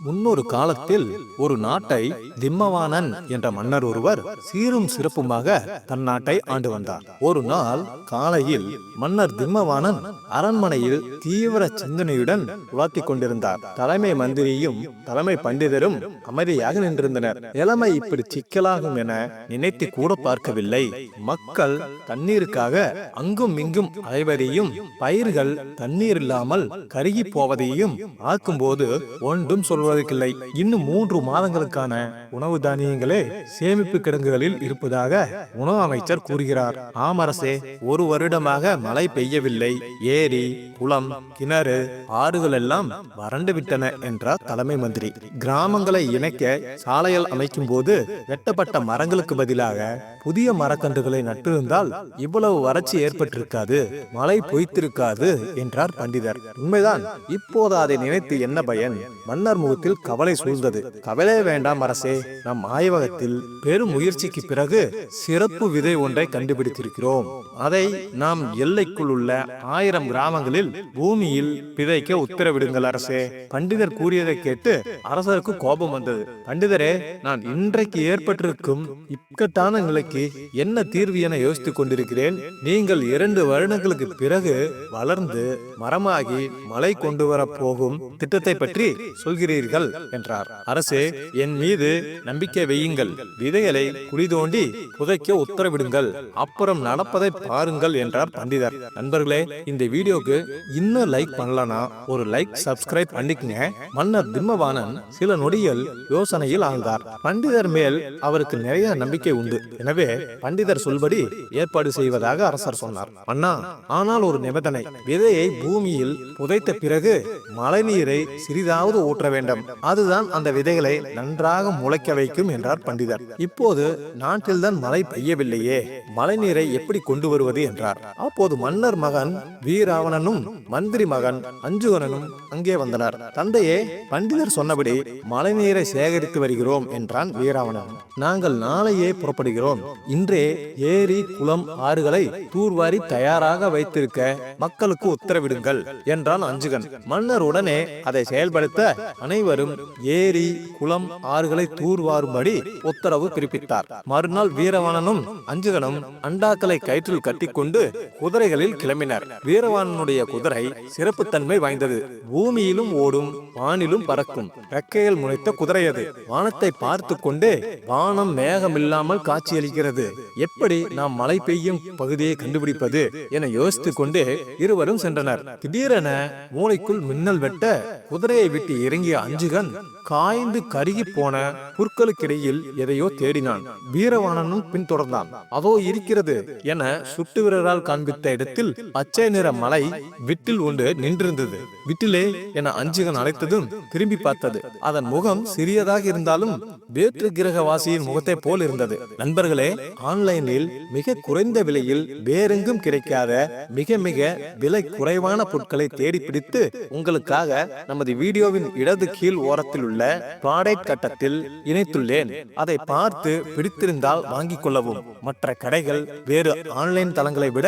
முன்னொரு காலத்தில் ஒரு நாட்டை திம்மவானன் என்ற மன்னர் ஒருவர் சீரும் சிறப்புமாக தன் நாட்டை ஆண்டு வந்தார். ஒரு நாள் காலையில் மன்னர் திம்மவானன் அரண்மனையில் தீவிர சிந்தனையுடன் உலாத்திக் கொண்டிருந்தார். தலைமை மந்திரியும் தலைமை பண்டிதரும் அமைதியாக நின்றிருந்தனர். நிலைமை இப்படி சிக்கலாகும் என நினைத்து கூட பார்க்கவில்லை. மக்கள் தண்ணீருக்காக அங்கும் இங்கும் அலைவதையும் பயிர்கள் தண்ணீர் இல்லாமல் கருகி போவதையும் பார்க்கும்போது ஒன்றும் சொல்வது போவதற்கில்லை இன்னும் மூன்று மாதங்களுக்கான உணவு தானியங்களே சேமிப்பு கிடங்குகளில் இருப்பதாக உணவு அமைச்சர் கூறுகிறார். ஆமரசே ஒரு வருடமாக மழை பெய்யவில்லை. ஏரி குளம் கிணறு ஆறுகள் எல்லாம் வறண்டு விட்டன என்றார் தலைமை மந்திரி. கிராமங்களை இணைக்க சாலைகள் அமைக்கும் போது வெட்டப்பட்ட மரங்களுக்கு பதிலாக புதிய மரக்கன்றுகளை நட்டிருந்தால் இவ்வளவு வறட்சி ஏற்பட்டிருக்காது மழை பொய்த்திருக்காது என்றார் பண்டிதர். உண்மைதான் இப்போது அதை நினைத்து என்ன பயன்? மன்னர் முகத்தில் கவலை சூழ்ந்தது. கவலை வேண்டாம் அரசே நம் ஆய்வகத்தில் பெரும் முயற்சிக்கு பிறகு சிறப்பு விதை ஒன்றை கண்டுபிடித்திருக்கிறோம். அதை நாம் எல்லைக்குள் உள்ள ஆயிரம் கிராமங்களில் பூமியில் விதைக்க உத்தரவிடுங்கள் அரசே. பண்டிதர் கூறியதை கேட்டு அரசருக்கு கோபம் வந்தது. பண்டிதரே நான் இன்றைக்கு ஏற்பட்டிருக்கும் இக்கட்டான நிலைக்கு என்ன தீர்வு என யோசித்துக் கொண்டிருக்கிறேன். நீங்கள் இரண்டு வருடங்களுக்கு பிறகு வளர்ந்து மரமாகி மழை கொண்டு வர போகும் திட்டத்தை பற்றி சொல்கிறீர்கள். என்றார். அரசே என் மீது நம்பிக்கை வையுங்கள். விதைகளை குழி தோண்டி புதைக்க உத்தரவிடுங்கள். அப்புறம் நடப்பதை பாருங்கள் என்றார் பண்டிதர். நண்பர்களே இந்த வீடியோக்கு இன்னும் லைக் பண்ணலனா ஒரு லைக் சப்ஸ்கிரைப் பண்ணிக்கங்க. மன்னர் திம்மவானன் சில நொடியில் யோசனையில் ஆழ்ந்தார். பண்டிதர் மேல் அவருக்கு நிறைய நம்பிக்கை உண்டு. எனவே பண்டிதர் சொல்படி ஏற்பாடு செய்வதாக அரசர் சொன்னார். அண்ணா ஆனால் ஒரு நிபந்தனை. விதையை பூமியில் புதைத்த பிறகு மழைநீரை சிறிதாவது ஊற்ற வேண்டும். அதுதான் அந்த விதைகளை நன்றாக முளைக்க வைக்கும் என்றார் பண்டிதர். இப்போது நாட்டில்தான் மழை பெய்யவில்லையே மழை நீரை எப்படி கொண்டு வருவது என்றார். அப்போது மன்னர் மகன் வீராவணனும் மந்திரி மகன் அஞ்சுகனனும் அங்கே வந்தனர். தந்தையே பண்டிதர் சொன்னபடி மழைநீரை சேகரித்து வருகிறோம் என்றான் வீராவணன். நாங்கள் நாளையே புறப்படுகிறோம். இன்றே ஏரி குளம் ஆறுகளை தூர்வாரி தயாராக வைத்திருக்க மக்களுக்கு உத்தரவிடுங்கள் என்றான் அஞ்சுகன். மன்னர் உடனே அதை செயல்படுத்த அனைவரும் ஏரி குளம் ஆறுகளை தூர்வாரும்படி உத்தரவு பிறப்பித்தார். மறுநாள் வீரவாணனும் அஞ்சுகனும் அண்டாக்களை கயிற்றில் கட்டிக்கொண்டு குதிரைகளில் கிளம்பினர். வீரவாணனுடைய குதிரை சிறப்புத்தன்மை வாய்ந்தது. பூமியிலும் ஓடும் வானிலும் பறக்கும். ரெக்கையில் முளைத்த குதிரை அது. வானத்தை பார்த்து கொண்டே வானம் மேகமில்லாமல் காட்சியளிக்கிறது. எப்படி நாம் மழை பெய்யும் பகுதியை கண்டுபிடிப்பது என யோசித்துக் கொண்டே இருவரும் சென்றனர். திடீரென மூளைக்குள் மின்னல் வெட்ட குதிரையை விட்டு இறங்கிய அஞ்சுகன் காய்ந்து கருகி போன புற்களுக்கிடையில் எதையோ தேடினான். வீரவாணனும் பின்தொடர்ந்தான். அதோ இருக்கிறது என சுட்டு வீரரால் காண்பித்த இடத்தில் பச்சை நிற மலை விட்டில் ஒன்று நின்றிருந்தது. விட்டிலே என அஞ்சுகன் அழைத்ததும் திரும்பி பார்த்தது. அதன் முகம் சிறியதாக இருந்தாலும் வேற்று கிரகவாசியின் முகத்தை போல் இருந்தது. நண்பர்களே ஆன்லைனில் மிக குறைந்த விலையில் வேறெங்கும் கிடைக்காத மிக மிக விலை குறைவான பொருட்களை தேடி பிடித்து உங்களுக்காக நமது வீடியோவின் இடது கீழ் ஓரத்தில் உள்ள உள்ள ப்ராடக்ட் கட்டத்தில் இணைத்துள்ளேன். அதை பார்த்து பிடித்திருந்தால் வாங்கிக் கொள்ளவும். மற்ற கடைகள் வேறு ஆன்லைன் தளங்களை விட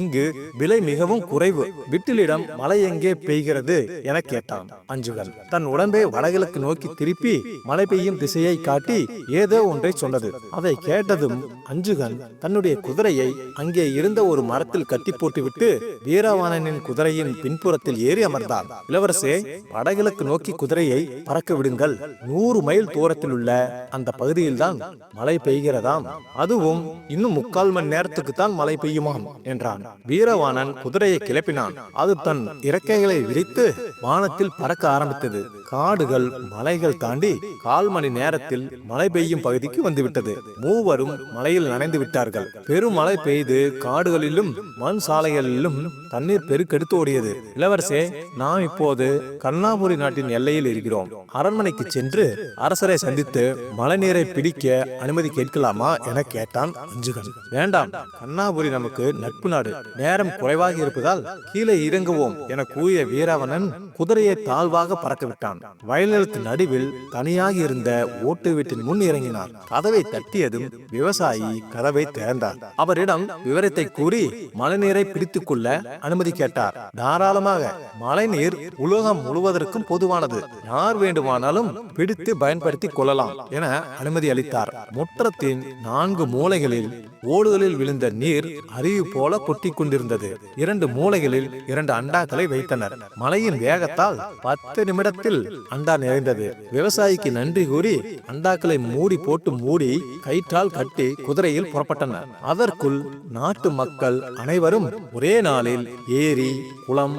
இங்கு விலை மிகவும் குறைவு. விட்டிலிடம் மழை எங்கே பெய்கிறது என கேட்டான். அஞ்சுகன் தன் உடம்பை வடகிழக்கு நோக்கி திருப்பி மழை பெய்யும் திசையை காட்டி ஏதோ ஒன்றை சொன்னது. அதை கேட்டதும் அஞ்சுகன் தன்னுடைய குதிரையை அங்கே இருந்த ஒரு மரத்தில் கட்டி போட்டுவிட்டு வீரவாணனின் குதிரையின் பின்புறத்தில் ஏறி அமர்ந்தான். இளவரசே வடகிழக்கு நோக்கி குதிரையை பறக்க விடுங்கள். நூறு மைல் தூரத்தில் உள்ள அந்த பகுதியில்தான் மழை பெய்கிறதாம். அதுவும் இன்னும் முக்கால் மணி நேரத்துக்கு தான் மழை பெய்யுமாம் என்றான். வீரவாணன் குதிரையை கிளப்பினான். அது தன் இறக்கைகளை விரித்து வானத்தில் பறக்க ஆரம்பித்தது. காடுகள் மலைகள் தாண்டி கால் மணி நேரத்தில் மழை பெய்யும் பகுதிக்கு வந்துவிட்டது. மூவரும் மலையில் நனைந்து விட்டார்கள். பெரும் மழை பெய்து காடுகளிலும் மண் சாலைகளிலும் தண்ணீர் பெருக்கெடுத்து ஓடியது. இளவரசே நாம் இப்போது கண்ணாபுரி நாட்டின் எல்லையில் இருக்கிறோம். அரண்மனைக்கு சென்று அரசரை சந்தித்து மழைநீரை பிடிக்க அனுமதி கேட்கலாமா என கேட்டான் அஞ்சுகன். வேண்டாம் கண்ணாபுரி நமக்கு நட்பு நாடு. நேரம் குறைவாக இருப்பதால் கீழே இறங்குவோம் என கூறிய வீராவணன் குதிரையை தாழ்வாக பறக்க விட்டான். வயல்நிலத்து நடுவில் தனியாக இருந்த ஓட்டு வீட்டின் முன் இறங்கினார். கதவை தட்டியதும் விவசாயி கதவை திறந்தார். அவரிடம் விவரத்தை கூறி மழைநீரை பிடித்துக் கொள்ள அனுமதி கேட்டார். தாராளமாக மழைநீர் உலகம் முழுவதற்கும் பொதுவானது. யார் வேண்டுமானாலும் பிடித்து பயன்படுத்தி கொள்ளலாம் என அனுமதி அளித்தார். முற்றத்தின் நான்கு மூலைகளில் ஓடுகளில் விழுந்த நீர் அருவி போல கொட்டி கொண்டிருந்தது. இரண்டு மூலைகளில் இரண்டு அண்டாக்களை வைத்தனர். மழையின் வேகத்தால் பத்து நிமிடத்தில் அண்டா நிறைந்தது. விவசாயிக்கு நன்றி கூறி அண்டாக்களை மூடி போட்டு மூடி கயிற்றால் கட்டி குதிரையில் புறப்பட்டனர் அதற்குள் நாட்டு மக்கள் அனைவரும் ஒரே நாளில் ஏரி குளம்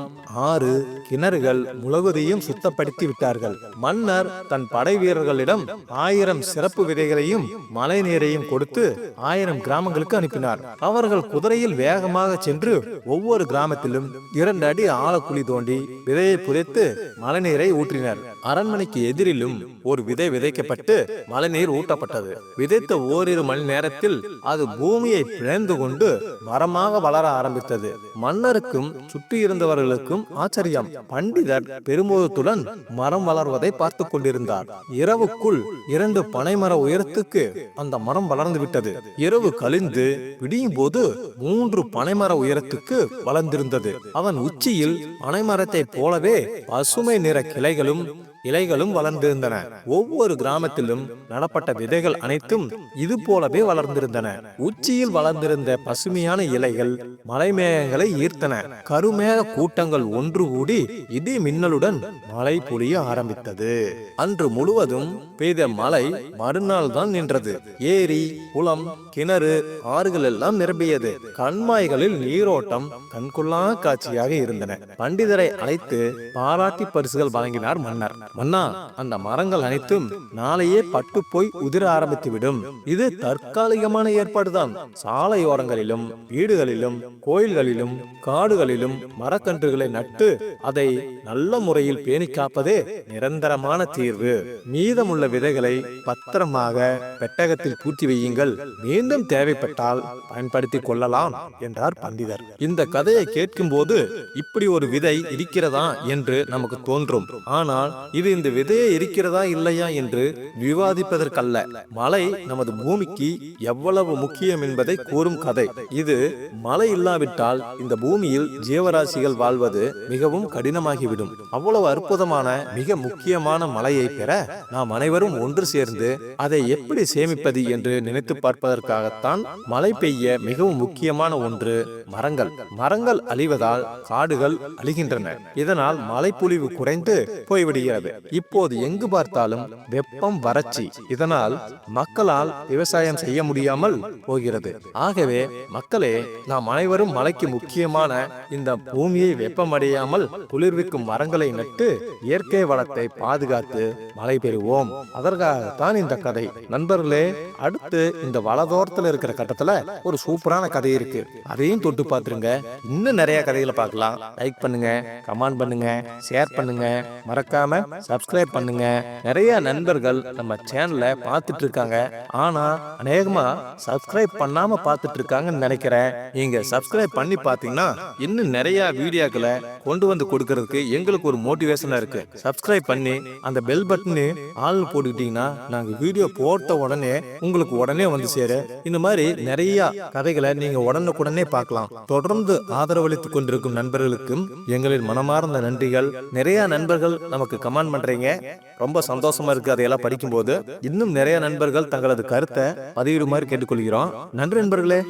ஆறு கிணறுகள் முழுவதையும் சுத்தப்படுத்தி விட்டார்கள். மன்னர் தன் படை வீரர்களிடம் ஆயிரம் சிறப்பு விதைகளையும் மழை நீரையும் கொடுத்து ஆயிரம் கிராமங்களுக்கு அனுப்பினார். அவர்கள் குதிரையில் வேகமாக சென்று ஒவ்வொரு கிராமத்திலும் இரண்டு அடி ஆழக்குழி தோண்டி விதையை புதைத்து மழைநீரை ஊற்றினர். அரண்மனைக்கு எதிரிலும் ஒரு விதை விதைக்கப்பட்டு மழைநீர் ஊட்டப்பட்டது. விதைத்த ஓரிரு மணி நேரத்தில் அது பூமியை பிளந்து கொண்டு மரமாக வளர ஆரம்பித்தது. மன்னருக்கும் சுற்றி இருந்தவர்களுக்கும் ஆச்சரியம். பண்டிதர் பெருமோதத்துடன் மரம் வளர்வதை பார்த்து கொண்டிருந்தார். இரவுக்குள் இரண்டு பனைமர உயரத்துக்கு அந்த மரம் வளர்ந்து விட்டது. இரவு கழிந்து விடியும் போது மூன்று பனைமர உயரத்துக்கு வளர்ந்திருந்தது. அவன் உச்சியில் பனைமரத்தைப் போலவே பசுமை நிற கிளைகளும் 여러분 இலைகளும் வளர்ந்திருந்தன. ஒவ்வொரு கிராமத்திலும் நடப்பட்ட விதைகள் அனைத்தும் இது போலவே வளர்ந்திருந்தன. உச்சியில் வளர்ந்திருந்த பசுமையான இலைகள் மலைமேகங்களை ஈர்த்தன. கருமேக கூட்டங்கள் ஒன்று கூடி இடி மின்னலுடன் மழை பொழிய ஆரம்பித்தது. அன்று முழுவதும் பெய்த மழை மறுநாள் தான் நின்றது. ஏரி குளம் கிணறு ஆறுகள் எல்லாம் நிரம்பியது. கண்மாய்களில் நீரோட்டம் கண்கொள்ளா காட்சியாக இருந்தன. பண்டிதரை அழைத்து பாராட்டி பரிசுகள் வழங்கினார் மன்னர். மன்னா அந்த மரங்கள் அனைத்தும் நாளையே பட்டு போய் உதிர ஆரம்பித்துவிடும். இது தற்காலிகமான ஏற்பாடுதான். சாலையோரங்களிலும் வீடுகளிலும் கோயில்களிலும் காடுகளிலும் மரக்கன்றுகளை நட்டு அதை நல்ல முறையில் பேணி காப்பதே நிரந்தரமான தீர்வு. மீதமுள்ள விதைகளை பத்திரமாக பெட்டகத்தில் பூட்டி வையுங்கள். மீண்டும் தேவைப்பட்டால் பயன்படுத்திக் கொள்ளலாம் என்றார் பண்டிதர். இந்த கதையை கேட்கும் போது இப்படி ஒரு விதை இருக்கிறதா என்று நமக்கு தோன்றும். ஆனால் இது இது இந்த விதையே இருக்கிறதா இல்லையா என்று விவாதிப்பதற்கல்ல. மலை நமது பூமிக்கு எவ்வளவு முக்கியம் என்பதை கூறும் கதை. இது மழை இல்லாவிட்டால் இந்த பூமியில் ஜீவராசிகள் வாழ்வது மிகவும் கடினமாகிவிடும். அவ்வளவு அற்புதமான மிக முக்கியமான மலையை பெற நாம் அனைவரும் ஒன்று சேர்ந்து அதை எப்படி சேமிப்பது என்று நினைத்து பார்ப்பதற்காகத்தான் மழை பெய்ய மிகவும் முக்கியமான ஒன்று மரங்கள். மரங்கள் அழிவதால் காடுகள் அழிகின்றன. இதனால் மழைப்பொழிவு குறைந்து போய்விடுகிறது. இப்போது எங்கு பார்த்தாலும் வெப்பம் வறட்சி. இதனால் மக்களால் விவசாயம் செய்ய முடியாமல் போகிறது. ஆகவே மக்களே நாம் அனைவரும் மலைக்கு முக்கியமான இந்த பூமியை வெப்பமடையாமல் குளிர்விக்கும் மரங்களை நட்டு இயற்கை வளத்தை பாதுகாத்து மழை பெறுவோம். அதற்காகத்தான் இந்த கதை. நண்பர்களே அடுத்து இந்த வலதோரத்தில் இருக்கிற கட்டத்துல ஒரு சூப்பரான கதை இருக்கு. அதையும் தொட்டு பார்த்துருங்க. இன்னும் நிறைய கதைகளை பார்க்கலாம். லைக் பண்ணுங்க கமெண்ட் பண்ணுங்க ஷேர் பண்ணுங்க. மறக்காம சப்ஸ்கிரைப் பண்ணுங்க. நிறைய நண்பர்கள் நம்ம சேனலை பார்த்துட்டு இருக்காங்க ஆனா அநேகமா சப்ஸ்கிரைப் பண்ணாம பார்த்துட்டு இருக்காங்கன்னு நினைக்கிறேன். நீங்க சப்ஸ்கிரைப் பண்ணி பார்த்தீங்கன்னா இன்னும் நிறைய வீடியோக்களை கொண்டு வந்து கொடுக்கறதுக்கு எங்களுக்கு ஒரு மோட்டிவேஷனா இருக்கு. சப்ஸ்கிரைப் பண்ணி அந்த பெல் பட்டனு ஆள் போட்டுக்கிட்டீங்கன்னா நாங்க வீடியோ போட்ட உடனே உங்களுக்கு உடனே வந்து சேர. இந்த மாதிரி நிறைய கதைகளை நீங்க உடனுக்குடனே பார்க்கலாம். தொடர்ந்து ஆதரவளித்துக் கொண்டிருக்கும் நண்பர்களுக்கும் எங்களின் மனமார்ந்த நன்றிகள். நிறைய நண்பர்கள் நமக்கு கமெண்ட் பண்றீங்க? ரொம்ப சந்தோஷமா இருக்கு அதையெல்லாம் படிக்கும்போது. இன்னும் நிறைய நண்பர்கள் தங்களது கருத்தை பதிவிடுமாறு கேட்டுக்கொள்கிறோம். நன்றி நண்பர்களே.